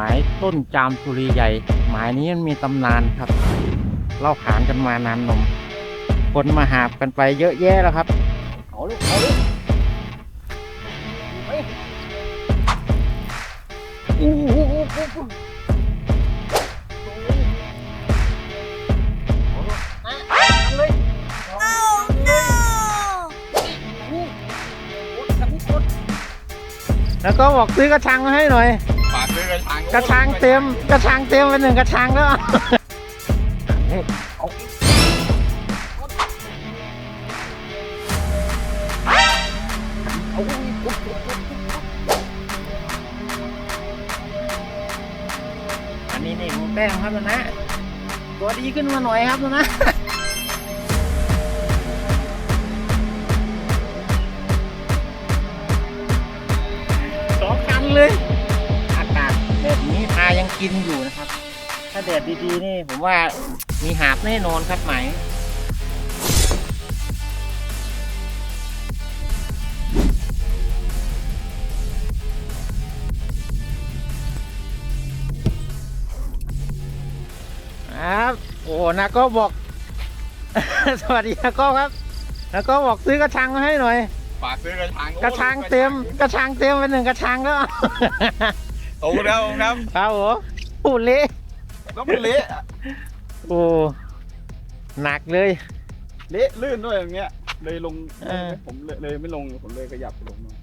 หมายต้นจามจุรีใหญ่หมายนี้มันมีตำนานครับ เล่าขานกันมานานนม คนมาหาบกันไปเยอะแยะแล้วครับเอาลูกเอาลูกอู้หูแล้วก็บอกซื้อกระชังมาให้หน่อย กซื้อกระชังกระชังเต็ม กระชังเต็มเป็นหนึ่งกระชังแล้วนี่เอาเอาอันนี้นี่หมูแป้งครับนะ ตัวดีขึ้นมาหน่อยครับนะสองคันเลย กินอยู่นะครับ ถ้าแดดดีๆนี่ผมว่ามีหาบแน่นอนครับไหม ครับ โอ้นาก็บอก สวัสดีนาก็ครับนาก็บอกซื้อกระชังมาให้หน่อย ฝากซื้อกระชังกระชังเต็ม กระชังเต็มเป็นหนึ่งกระชังแล้วโอ้แล้วครับ ครับผมโอ้ เละแล้วมันเละโอ้หนักเลย เละลื่นด้วยอย่างเงี้ย เลยลงเออ ผมเลยเลยไม่ลงผมเลยขยับลงมา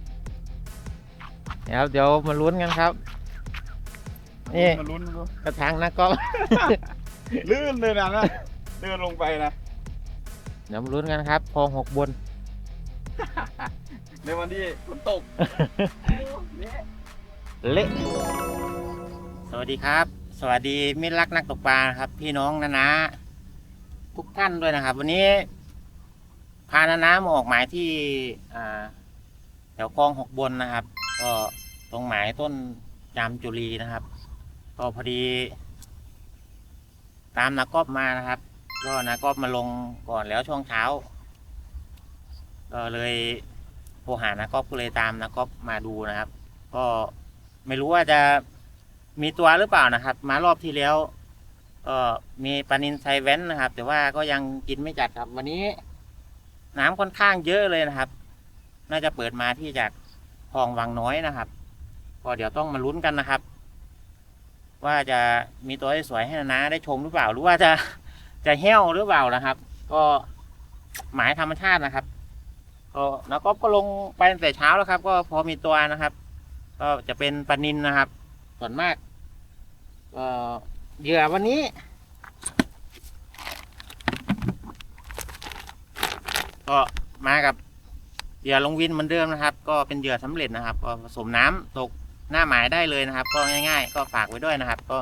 เดี๋ยวเดี๋ยวมาลุ้นกันครับ นี่มาลุ้นดูกระชังนะก็ลื่นเลยนะนะเดินลงไปนะเดี๋ยวมาลุ้นกันครับพองหกบน ในวันที่ฝนตกเละเละ สวัสดีครับ สวัสดีมิตรรักนักตกปลาครับ พี่น้องนะนะทุกท่านด้วยนะครับ วันนี้พานานามาออกหมายที่แถวคลองหกบนนะครับ ก็ตรงหมายต้นจามจุลีนะครับ ก็พอดี ตามนากอบมานะครับ ก็นากอบมาลงก่อนแล้วช่วงเช้า ก็เลยโทรหานากอบก็เลยตามนากอบมาดูนะครับ ก็ไม่รู้ว่าจะ มีตัวหรือเปล่านะครับ มารอบที่แล้วก็มีปลานินไซแว้นนะครับ แต่ว่าก็ยังกินไม่จัดครับ วันนี้ น้ำค่อนข้างเยอะเลยนะครับ น่าจะเปิดมาที่จากคลองวังน้อยนะครับ ก็เดี๋ยวต้องมาลุ้นกันนะครับ ว่าจะมีตัวสวยให้นานาได้ชมหรือเปล่า หรือว่าจะจะเหี้ยวหรือเปล่านะครับ ก็หมายธรรมชาตินะครับก็แล้วก็ก็ลงไปตั้งแต่เช้าแล้วครับ ก็พอมีตัวนะครับ ก็จะเป็นปลานินนะครับ ส่วนมากก็เหยื่อวันนี้ก็มากับเหยื่อลงวินเหมือนเดิมนะครับ ก็เป็นเหยื่อสำเร็จนะครับ ก็ผสมน้ำตกหน้าหมายได้เลยนะครับ ก็ง่าย ๆ ก็ฝากไว้ด้วยนะครับ ก็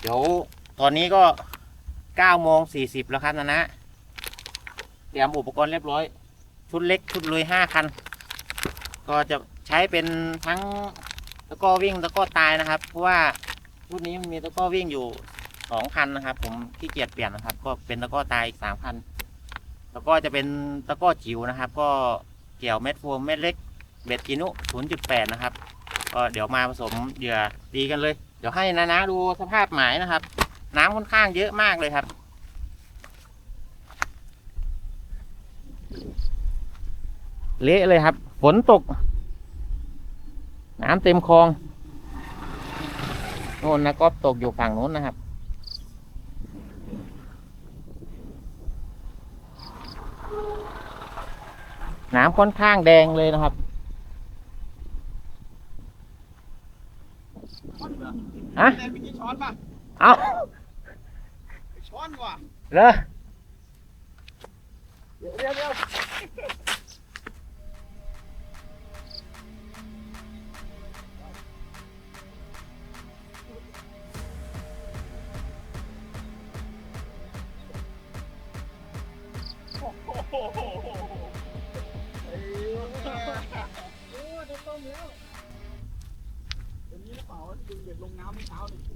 เดี๋ยวตอนนี้ก็เก้าโมงสี่สิบแล้วครับนะนะเตรียมอุปกรณ์เรียบร้อย ชุดเล็กชุดลุยห้าคัน ก็จะใช้เป็นทั้ง ตะกร้อวิ่งตะกร้อตายนะครับ เพราะว่าชุดนี้มันมีตะกร้อวิ่งอยู่สองคันนะครับ ผมขี้เกียจเปลี่ยนนะครับ ก็เป็นตะกร้อตายอีกสามคันแล้วก็จะเป็นตะก้อจิ๋วนะครับ ก็เกี่ยวเม็ดโฟมเม็ดเล็กเบ็ดกินุ0.8 นะครับ ก็เดี๋ยวมาผสมเหยื่อดีกันเลย เดี๋ยวให้นานาดูสภาพหมายนะครับ น้ำค่อนข้างเยอะมากเลยครับ เละเลยครับ ฝนตก น้ำเต็มคลองโน่นนะก็ตกอยู่ฝั่งโน้นนะครับ น้ำค่อนข้างแดงเลยนะครับฮะแต่เมื่อกี้ช้อนป่ะเอาช้อนว่ะเลยเดี๋ยวเดี๋ยวเดี๋ยว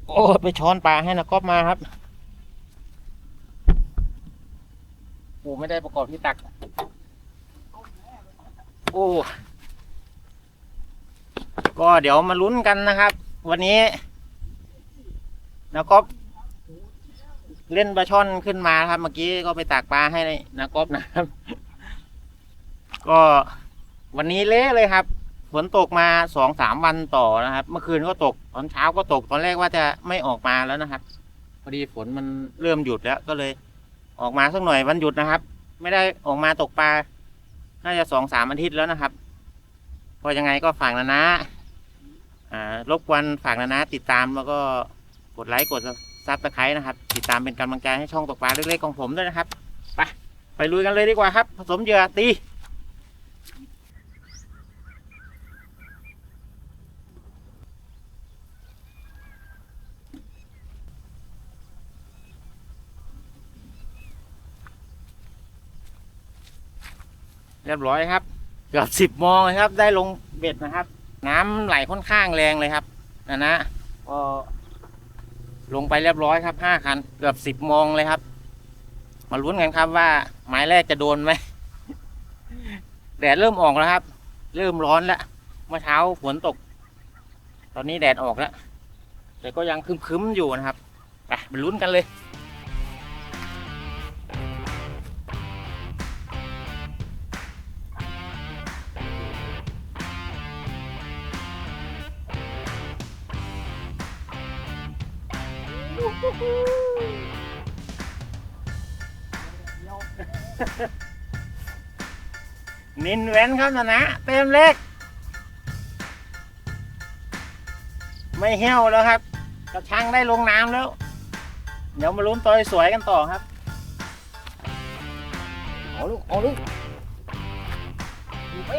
โอ้ไปช้อนปลาให้นะก๊อฟมาครับโอ้ไม่ได้ประกอบที่ตัก โอ้ ก็เดี๋ยวมาลุ้นกันนะครับ วันนี้นะก๊อฟเล่นปลาช่อนขึ้นมาครับ เมื่อกี้ก็ไปตากปลาให้นะก๊อฟนะครับ ก็วันนี้เละเลยครับ ฝนตกมาสองสามวันต่อนะครับ เมื่อคืนก็ตกตอนเช้าก็ตกตอนแรกว่าจะไม่ออกมาแล้วนะครับ พอดีฝนมันเริ่มหยุดแล้วก็เลย ออกมาสักหน่อยวันหยุดนะครับ ไม่ได้ออกมาตกปลาน่าจะสองสามอาทิตย์แล้วนะครับเพอยังไงก็ฝากนะนะอ่ารบกวนฝากนะนะติดตามแล้วก็กดไลค์กดซับสไครต์นะครับ ติดตามเป็นกำลังใจให้ช่องตกปลาเล็กๆของผมด้วยนะครับไปไปลุยกันเลยดีกว่าครับ ผสมเหยื่อตี เรียบร้อยครับ เกือบสิบโมงเลยครับ ได้ลงเบ็ดนะครับ น้ำไหลค่อนข้างแรงเลยครับนะนะก็ลงไปเรียบร้อยครับห้าคัน เกือบสิบโมงเลยครับ มาลุ้นกันครับว่าหมายแรกจะโดนไหมแดดเริ่มออกแล้วครับ เริ่มร้อนแล้วเมื่อเช้าฝนตก ตอนนี้แดดออกแล้วแต่ก็ยังคึมๆอยู่นะครับไปไปลุ้นกันเลย นินเว้นครับนะนะเต็มเล็ก ไม่เหี้ยวแล้วครับ กระชังได้ลงน้ำแล้ว เดี๋ยวมาลุ้นตัวสวยกันต่อครับ เอาลูก เอาลูกไป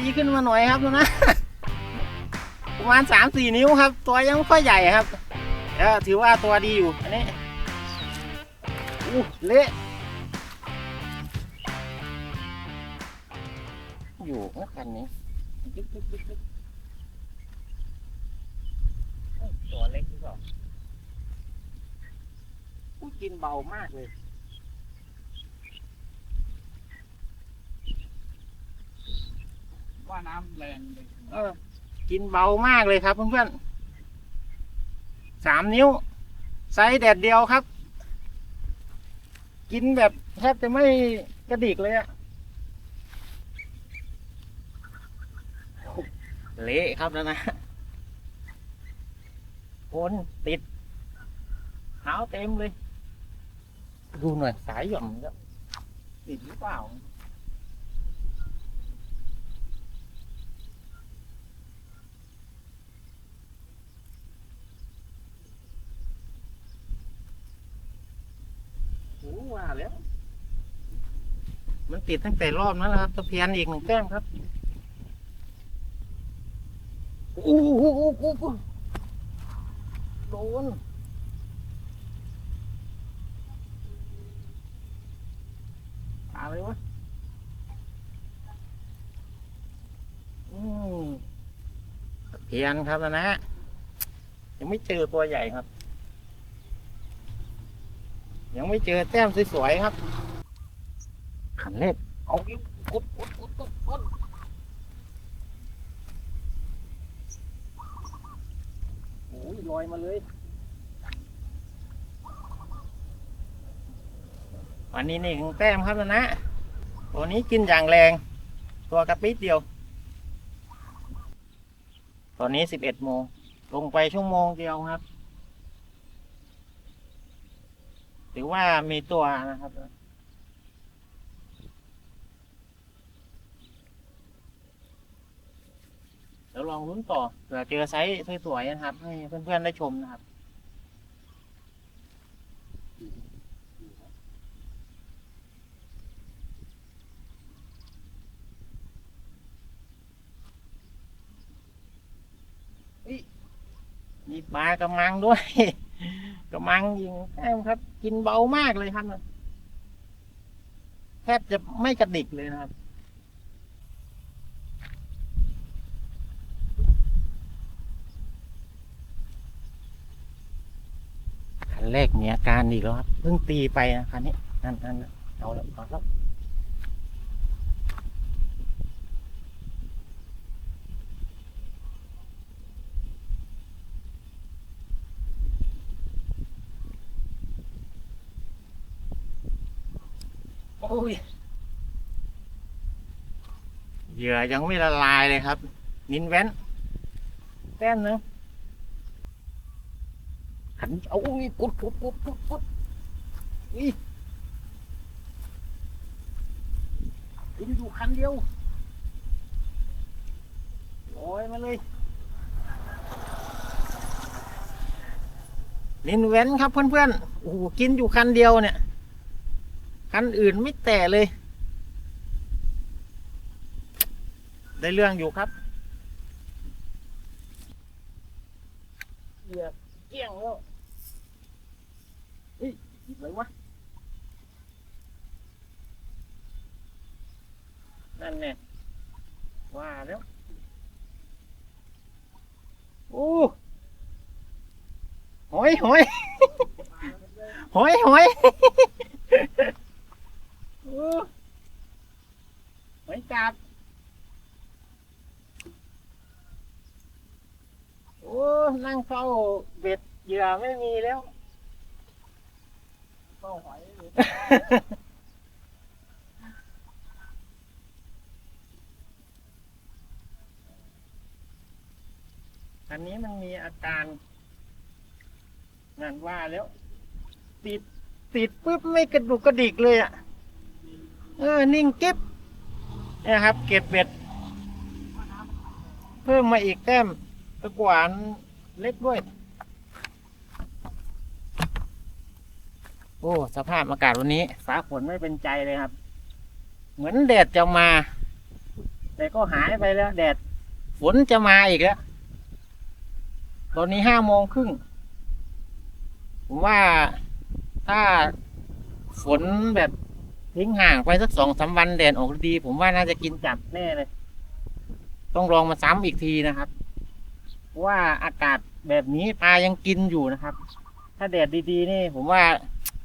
ดีขึ้นมาหน่อยครับนะ ประมาณสามสี่นิ้วครับ ตัวยังไม่ค่อยใหญ่ครับแต่ถือว่าตัวดีอยู่ อันนี้อู้เละอยู่นะคันนี้ยึกยึกยึกยึกเอ้ยตัวเล็กหรือเปล่าอู้กินเบามากเลย ว่าน้ำแรงเลยเออ กินเบามากเลยครับเพื่อนๆสามนิ้ว ไซส์แดดเดียวครับ กินแบบแทบจะไม่กระดิกเลยอะเละครับแล้วนะคนติดเท้าเต็มเลย ดูหน่อยสายหย่อมแล้วติดหรือเปล่า ว่าแล้ว มันติดตั้งแต่รอบนั้นแล้วครับตะเพียนอีกหนึ่งแต้มครับโอ้โหโอ้โหโอ้โหโดนอะไรวะอืมตะเพียนครับนะนะ ยังไม่เจอตัวใหญ่ครับ ยังไม่เจอแต้มสวยๆครับ ขันเล็บเอาอีกกดกดกดกดกดโอ้ยลอยมาเลยวันนี้นี่หนึ่งแต้มครับนะนะตัวนี้กินอย่างแรง ตัวกระปิดเดียว ตอนนี้สิบเอ็ดโมงลงไปชั่วโมงเดียวครับ ถือว่ามีตัวนะครับเดี๋ยวลองลุ้นต่อเผื่อเจอไซส์สวยๆนะครับ ให้เพื่อนๆได้ชมนะครับอุ๊ยมีปลากระมังด้วย กระมังยิงแอมครับ กินเบามากเลยครับแทบจะไม่กระดิกเลยนะครับ คันแรกมีอาการอีกแล้วครับ เพิ่งตีไปนะคันนี้อันนั่นนั่นเอาแล้วเอาแล้ว อ้ยเหยื่อยังไม่ละลายเลยครับ นินแว้นแต้มนึงหันเอาอุ้ยกดกดกดกดกดนี่กินอยู่คันเดียวโอ้ยมาเลยลินเว้นครับเพื่อนๆโอ้โหกินอยู่คันเดียวเนี่ย คันอื่นไม่แตะเลย ได้เรื่องอยู่ครับเหยียบเกี้ยงแล้วอะไรวะนั่นเนี่ยว่าแล้วโอ้หอยหอยหอยหอย โอ้หอยจับ โอ้ นั่งเฝ้าเบ็ดเหยื่อไม่มีแล้วเป้าหอยอันนี้มันมีอาการนั่นว่าแล้ว ติด ติดปุ๊บไม่กระดุกกระดิกเลยอะ เออ นิ่งเก็บเนี่ยครับ เก็บเบ็ด เพิ่มมาอีกแต้มตะกวานเล็กด้วย โอ้ สภาพอากาศวันนี้ ฟ้าฝนไม่เป็นใจเลยครับ เหมือนแดดจะมา แต่ก็หายไปแล้ว แดด ฝนจะมาอีกแล้ว ตอนนี้ห้าโมงครึ่ง ผมว่าถ้าฝนแบบ ทิ้งห่างไปสักสองสามวันแดดออกดี ผมว่าน่าจะกินจัดแน่เลย ต้องลองมาซ้ำอีกทีนะครับว่าอากาศแบบนี้ปลายังกินอยู่นะครับ ถ้าแดดดีๆ นี่ ผมว่า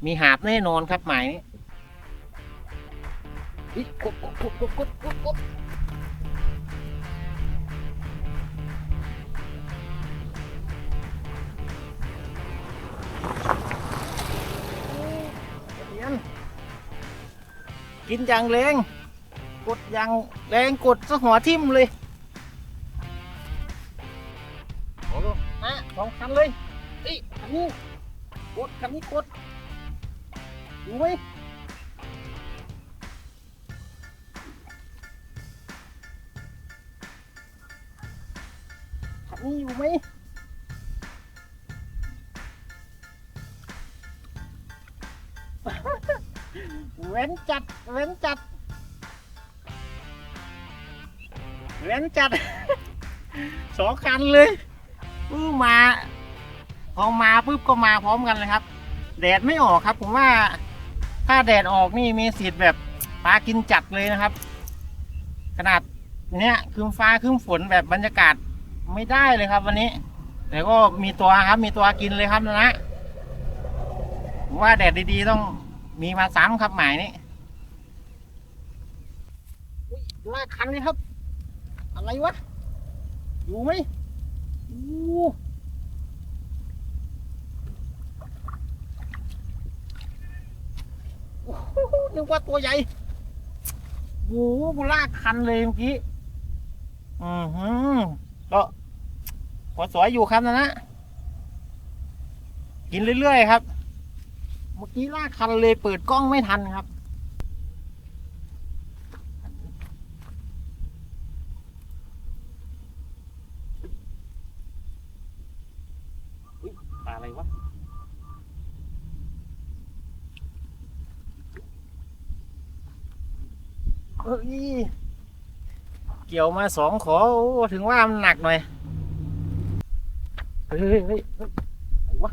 มีหาบแน่นอนครับหมายนี้กดกดกดกดกด กินอย่างแรง กดอย่างแรงกดซะหัวทิ่มเลยโอ้โหนะสองคันเลยเอ้ยคันนี้กดคันนี้กดอยู่ไหมคันนี้อยู่ไหม ว้นจัด เว้นจัด เว้นจัด สองคันเลยปื้มา พอมาปุ๊บก็มาพร้อมกันเลยครับ แดดไม่ออกครับ ผมว่า ถ้าแดดออกนี่มีสิทธิ์แบบปลากินจัดเลยนะครับ ขนาดเนี้ยคืมฟ้าคืมฝนแบบบรรยากาศไม่ได้เลยครับ วันนี้ แต่ก็มีตัวครับ มีตัวกินเลยครับนะนะผมว่าแดดดีๆต้อง มีมาซ้ำครับหมายนี้ลากคันเลยครับ อะไรวะ อยู่ไหมอู้โหนึกว่าตัวใหญ่โอ้โหลากคันเลยเมื่อกี้ อือหือก็พอสวยอยู่ครับนะนะ กินเรื่อยๆครับ เมื่อกี้ลากคันเลยเปิดกล้องไม่ทันครับอุ๊ยปลาอะไรวะ เอ้ย เกี่ยวมาสองขอโอ้ถึงว่ามันหนักหน่อย เฮ้ยเฮ้ยเฮ้ยเฮ้ยอะไรวะ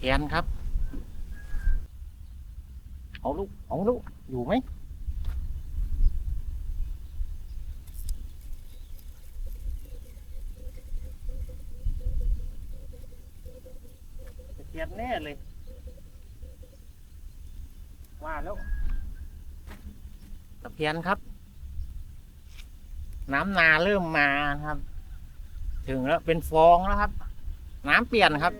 เอียนครับ เอาลูกเอาลูกอยู่ไหมตะเกียนแน่เลย ว่าแล้วตะเพียนครับ น้ำนาเริ่มมานะครับ ถึงแล้วเป็นฟองแล้วครับ น้ำเปลี่ยนครับ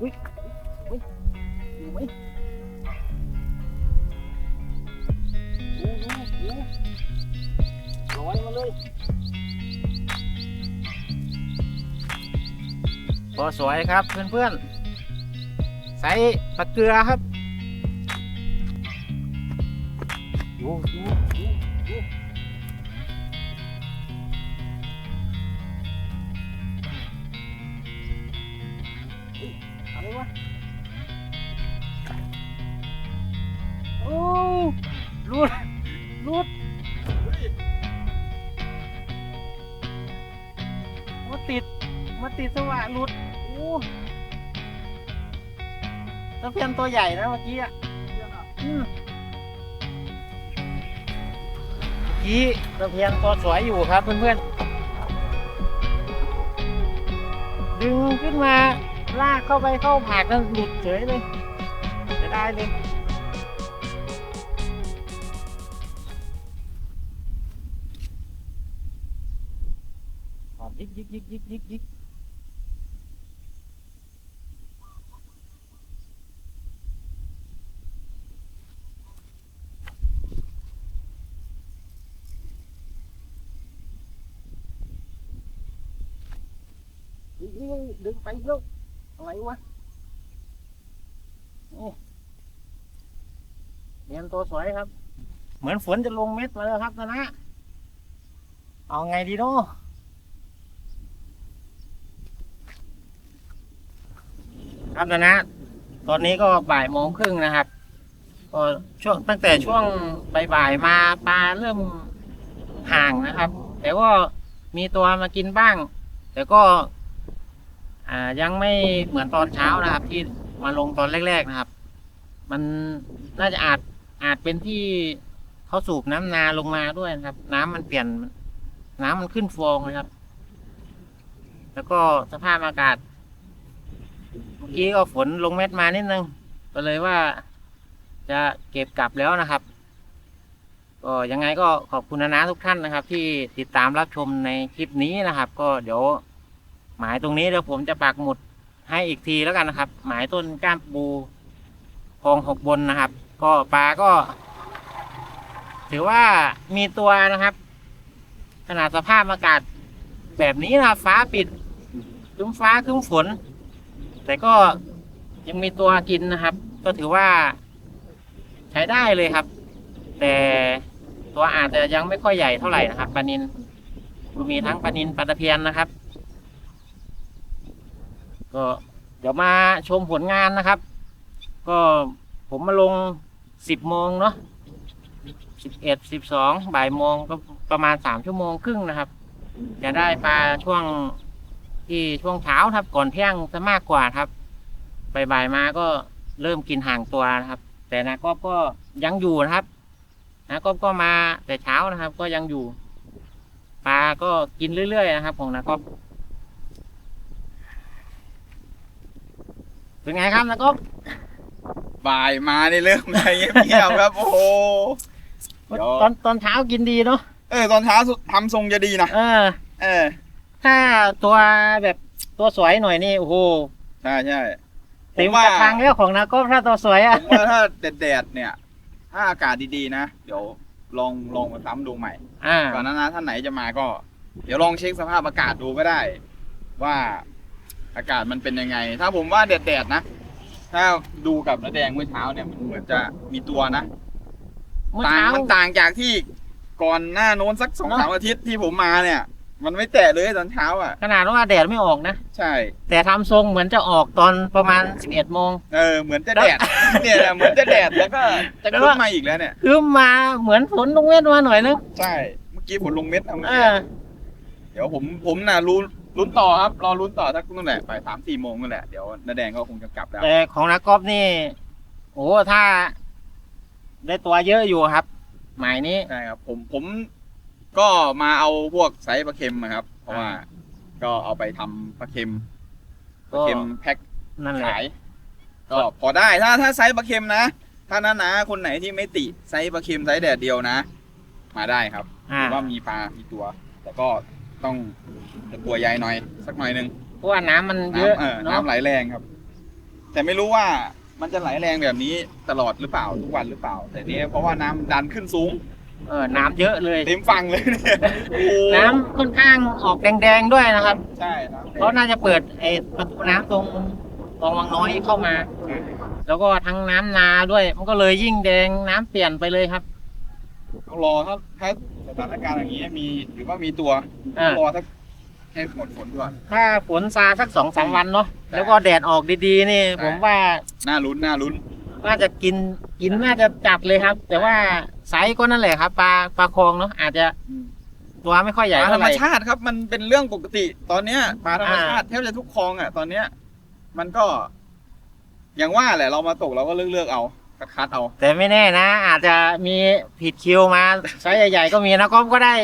อุ้ยอุ้ยอยู่ไหมโอ้โหโอ้โหลอยมาเลยพอสวยครับเพื่อนๆ ใส่ปลาเกลือครับดูดูดูดูอะไรวะโอ้รูดรูดมาติดมาติดสว่านรูดโอ้ ตะเพียนตัวใหญ่นะเมื่อกี้อะอืมเมื่อกี้ตะเพียนตัวสวยอยู่ครับเพื่อนๆ ดึงขึ้นมาลากเข้าไปเข้าผากแล้วหลุดเฉยเลยจะได้เลยยิกยิกยิกยิกยิกยิก ยิกยิกดึงไปลูกอะไรวะนี่เรียนตัวสวยครับ เหมือนฝนจะลงเม็ดมาแล้วครับนะนะ เอาไงดีเนาะครับนะนะ ตอนนี้ก็บ่ายโมงครึ่งนะครับ ก็ช่วงตั้งแต่ช่วงบ่ายๆมาปลาเริ่มห่างนะครับ แต่ก็มีตัวมากินบ้าง แต่ก็ อ่ายังไม่เหมือนตอนเช้านะครับ ที่มาลงตอนแรก ๆนะครับ มันน่าจะอาจอาจเป็นที่เขาสูบน้ำนาลงมาด้วยนะครับ น้ำมันเปลี่ยน น้ำมันขึ้นฟองเลยครับ แล้วก็สภาพอากาศ เมื่อกี้ก็ฝนลงเม็ดมานิดนึงก็เลยว่าจะเก็บกลับแล้วนะครับก็ยังไงก็ขอบคุณนะนะทุกท่านนะครับ ที่ติดตามรับชมในคลิปนี้นะครับ ก็เดี๋ยว หมายตรงนี้เดี๋ยวผมจะปักหมุดให้อีกทีแล้วกันนะครับ หมายต้นก้ามปูคลองหกบนนะครับ ก็ปลาก็ ถือว่ามีตัวนะครับ ขนาดสภาพอากาศแบบนี้นะฟ้าปิดคึ้มฟ้าคึ้มฝน แต่ก็ยังมีตัวกินนะครับ ก็ถือว่าใช้ได้เลยครับ แต่ตัวอาจจะยังไม่ค่อยใหญ่เท่าไหร่นะครับปลานินมีทั้งปลานินปลาตะเพียนนะครับ ก็เดี๋ยวมาชมผลงานนะครับ ก็ผมมาลงสิบโมงเนาะสิบเอ็ดสิบสองบ่ายโมงก็ประมาณสามชั่วโมงครึ่งนะครับ จะได้ปลาช่วงที่ช่วงเช้าครับ ก่อนเที่ยงจะมากกว่าครับบ่ายๆมาก็เริ่มกินห่างตัวนะครับ แต่นากอบก็ยังอยู่นะครับนากอบก็มาแต่เช้านะครับ ก็ยังอยู่ ปลาก็กินเรื่อยๆนะครับ ของนาก็อบ เป็นไงครับนากอบบ่ายมานี่เริ่มอะไรเงียบๆครับ โอ้โห เดี๋ยว ตอนตอนเช้ากินดีเนาะเออตอนเช้าทำทรงจะดีนะเออ เออถ้าตัวแบบตัวสวยหน่อยนี่โอ้โหใช่ใช่ผเต็มมว่ากระชังแล้วของนากอบถ้าตัวสวยผอะ มว่าถ้าแดดๆเนี่ย ถ้าอากาศดีๆนะ เดี๋ยวลองลองมาซ้ำดูใหม่ อ่า ก่อนหนานะท่านไหนจะมาก็ เดี๋ยวลองเช็คสภาพอากาศดูก็ได้ ว่า อากาศมันเป็นยังไง ถ้าผมว่าแดดๆนะ ถ้าดูกับน้าแดงเมื่อเช้าเนี่ยมันเหมือนจะมีตัวนะเมื่อต่างเช้า มันต่างจากที่ก่อนหน้าโน้นสักสองเนอะสามอาทิตย์ที่ผมมาเนี่ย มันไม่แตะเลยตอนเช้าอะ ขนาดว่าแดดไม่ออกนะ ใช่ แต่ทำทรงเหมือนจะออกตอนประมาณ 11โมง เออเหมือนจะแดด เนี่ยแหละเหมือนจะแดดแล้วก็จะแล้วขึ้ก็นมาอีกแล้วเนี่ย คือมาเหมือนฝนลงเม็ดมาหน่อยนึงใช่ เมื่อกี้ฝนลงเม็ดเอาเออ เดี๋ยวผมผมน่ะรู้ ลุ้นต่อครับรอลุ้นต่อสักนู่นแหละไปสามสี่โมงนั่นแหละเดี๋ยวน้าแดงก็คงจะกลับแล้วแต่ของนักกอล์ฟนี่ โอ้ถ้า ได้ตัวเยอะอยู่ครับ หมายนี้ ใช่ครับ ผมผมก็มาเอาพวกไซส์ปลาเค็มนะครับ เพราะว่า ก็เอาไปทำปลาเค็มปลาก็เค็มแพ็ค นั่นแหละ ขายก็พอได้ถ้าถ้าไซส์ปลาเค็มนะ ถ้าน้านาคนไหนที่ไม่ติไซส์ปลาเค็มไซส์แดดเดียวนะ มาได้ครับอ่าถือว่ามีปลามีตัว แต่ก็ ต้องตัวใหญ่หน่อย สักหน่อยหนึงเพราะว่าน้ำมันเยอะน้ำเออเนาะน้ำไหลแรงครับ แต่ไม่รู้ว่ามันจะไหลแรงแบบนี้ตลอดหรือเปล่าทุกวันหรือเปล่า แต่นี้เพราะว่าน้ำดันขึ้นสูงเออน้ำเยอะเลย เต็มฟังเลยเนี่ยโอ้โหน้ำค่อนข้างออกแดงๆด้วยนะครับ ใช่ครับเขาน่าจะเปิดไอ้ประตูน้ำตรงตรงวังน้อยเข้ามา แล้วก็ทั้งน้ำนาด้วย มันก็เลยยิ่งแดงน้ำเปลี่ยนไปเลยครับ ต้องรอครับถ้าส ถานการณ์อย่างนี้มีหรือว่ามีตัวอ่า รอสักให้หมดฝนก่อนถ้าฝนซาสักสองสามวันเนาะแล้วก็แดดออกดีๆนี่ใช่ผมว่าน่าลุ้นน่าลุ้นน่าจะกินกินน่าจะจัดเลยครับ แต่ว่าไซส์ก็นั่นแหละครับปลาปลาคลองเนาะอาจจะตัวไม่ค่อยใหปญ่ลาธรเท่ารไหมร่ ชาติครับ มันเป็นเรื่องปกติ ตอนเนี้ยปลาธรรมชาติแทบจะทุกคลองอะ ตอนเนี้ย มันก็ อย่างว่าแหละเรามาตกเราก็เลือกเลือกๆเอา คัดๆเอา แต่ไม่แน่นะ อาจจะมีผิดคิวมาไซส์ใหญ่ๆก็มีนะก็ก็ได้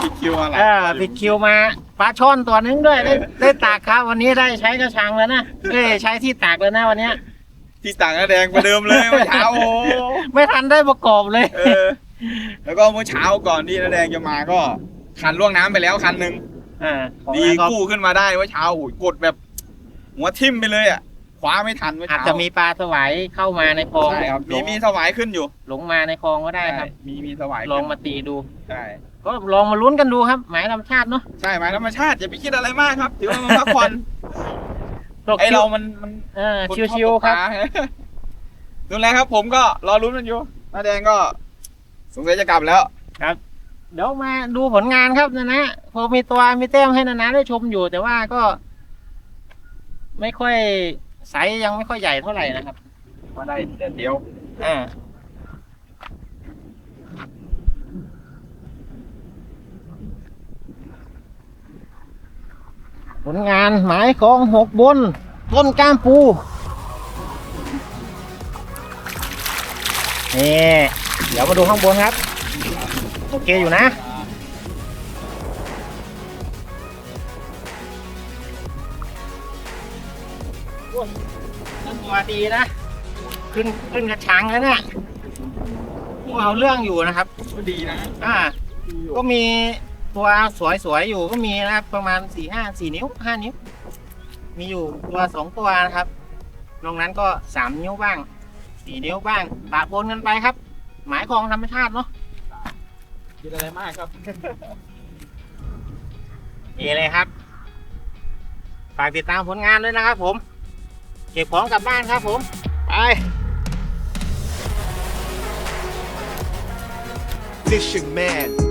ผิดคิวอะไรเออผิดคิวมาปลาช่อนตัวนึงด้วยได้ได้ตากครับวันนี้ได้ใช้กระชังแล้วนะได้ใช้ที่ตากแล้วนะวันเนี้ยที่ต่างกระแดงประเดิมเลยเมื่อเช้าโอ้โหไม่ทันได้ประกอบเลยเออแล้วก็เมื่อเช้าก่อนที่น้าแดงจะมาก็คันล่วงน้ำไปแล้วคันหนึ่งอ่าของดีแล้วก็กู้ขึ้นมาได้เมื่อเช้าโอ้โหกดแบบหัวทิ่มไปเลยอะ คว้าไม่ทันเมื่ออาจเช้าจะมีปลาสวายเข้ามาในคลองใช่ครับหลมีงมีสวายขึ้นอยู่หลงมาในคลองก็ได้ครับมีมีสวายลองขึ้นมาตีดู ใช่ก็ลองมาลุ้นกันดูครับหมายธรรมชาติเนาะใช่ไหมธรรมชาติอย่าไปคิดอะไรมากครับถือว่ามันพักผ่อนตกไอคิวเรามันมัน เออคนชอชิวๆครับตกปลาดูแลครับ ผมก็รอรุ้นกันอยู่น้าแดงก็ สงสัยจะกลับแล้ว เดี๋ยวมาดูผลงานครับนะนะพอมีตัวมีแต้มให้นะนะได้ชมอยู่ แต่ว่าก็ ไม่ค่อย ไซส์ยังไม่ค่อยใหญ่เท่าไหร่นะครับมาได้เด็ดเดียวอ่าผลงานหมายของหกบน ต้นกล้ามปูนี่เดี๋ยวมาดูข้างบนครับ โอเคอยู่นะ ตัวดีนะ ขึ้นขึ้นกระชังแล้วเนี่ยโอ้เอาเรื่องอยู่นะครับ ก็ดีนะ อ่า ก็มีตัวสวยๆอยู่ก็มีนะครับ ประมาณสี่ห้าสี่นิ้วห้านิ้ว มีอยู่ตัวสองตัวนะครับนอกนั้นก็สามนิ้วบ้างสี่นิ้วบ้างปะปนกันไปครับ หมายของธรรมชาติเนาะคิดอะไรมากครับนี่เลยครับ ฝากติดตามผลงานด้วยนะครับผมเก็บของกลับบ้านครับผม ไป Fishing man.